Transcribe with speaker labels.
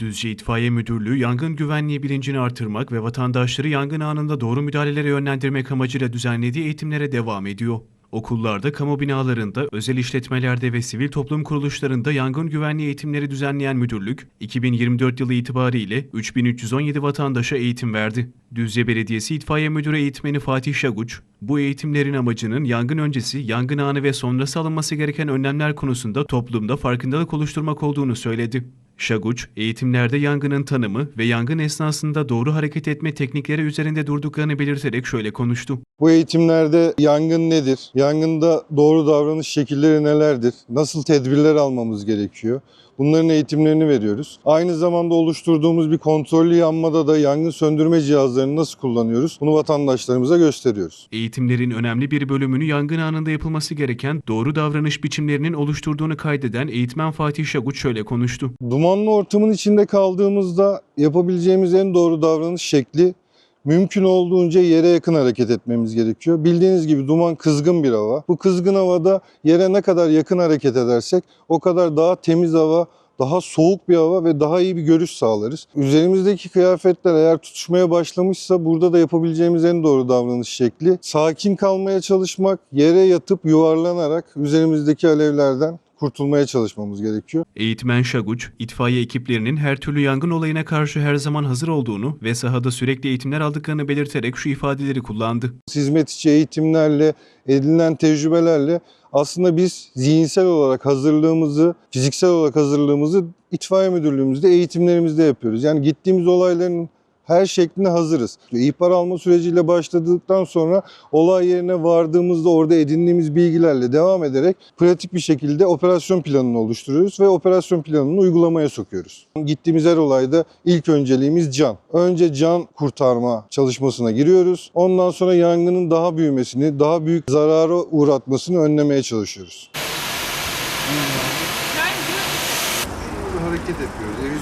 Speaker 1: Düzce İtfaiye Müdürlüğü yangın güvenliği bilincini artırmak ve vatandaşları yangın anında doğru müdahalelere yönlendirmek amacıyla düzenlediği eğitimlere devam ediyor. Okullarda, kamu binalarında, özel işletmelerde ve sivil toplum kuruluşlarında yangın güvenliği eğitimleri düzenleyen müdürlük, 2024 yılı itibariyle 3317 vatandaşa eğitim verdi. Düzce Belediyesi İtfaiye Müdürü Eğitmeni Fatih Şaguç, bu eğitimlerin amacının yangın öncesi, yangın anı ve sonrası alınması gereken önlemler konusunda toplumda farkındalık oluşturmak olduğunu söyledi. Şaguç, eğitimlerde yangının tanımı ve yangın esnasında doğru hareket etme teknikleri üzerinde durduklarını belirterek şöyle konuştu.
Speaker 2: Bu eğitimlerde yangın nedir? Yangında doğru davranış şekilleri nelerdir? Nasıl tedbirler almamız gerekiyor? Bunların eğitimlerini veriyoruz. Aynı zamanda oluşturduğumuz bir kontrollü yanmada da yangın söndürme cihazlarını nasıl kullanıyoruz? Bunu vatandaşlarımıza gösteriyoruz.
Speaker 1: Eğitimlerin önemli bir bölümünü yangın anında yapılması gereken doğru davranış biçimlerinin oluşturduğunu kaydeden eğitmen Fatih Şaguç şöyle konuştu.
Speaker 2: Dumanlı ortamın içinde kaldığımızda yapabileceğimiz en doğru davranış şekli mümkün olduğunca yere yakın hareket etmemiz gerekiyor. Bildiğiniz gibi duman kızgın bir hava. Bu kızgın havada yere ne kadar yakın hareket edersek o kadar daha temiz hava, daha soğuk bir hava ve daha iyi bir görüş sağlarız. Üzerimizdeki kıyafetler eğer tutuşmaya başlamışsa burada da yapabileceğimiz en doğru davranış şekli sakin kalmaya çalışmak, yere yatıp yuvarlanarak üzerimizdeki alevlerden kurtulmaya çalışmamız gerekiyor.
Speaker 1: Eğitmen Şaguç, itfaiye ekiplerinin her türlü yangın olayına karşı her zaman hazır olduğunu ve sahada sürekli eğitimler aldıklarını belirterek şu ifadeleri kullandı.
Speaker 2: hizmet içi eğitimlerle, edinilen tecrübelerle aslında biz zihinsel olarak hazırlığımızı, fiziksel olarak hazırlığımızı itfaiye müdürlüğümüzde, eğitimlerimizde yapıyoruz. Yani gittiğimiz olayların her şekline hazırız. İhbar alma süreciyle başladıktan sonra olay yerine vardığımızda orada edindiğimiz bilgilerle devam ederek pratik bir şekilde operasyon planını oluşturuyoruz ve operasyon planını uygulamaya sokuyoruz. Gittiğimiz her olayda ilk önceliğimiz can. Önce can kurtarma çalışmasına giriyoruz. Ondan sonra yangının daha büyümesini, daha büyük zarara uğratmasını önlemeye çalışıyoruz.
Speaker 3: hareket yapıyoruz. Evi.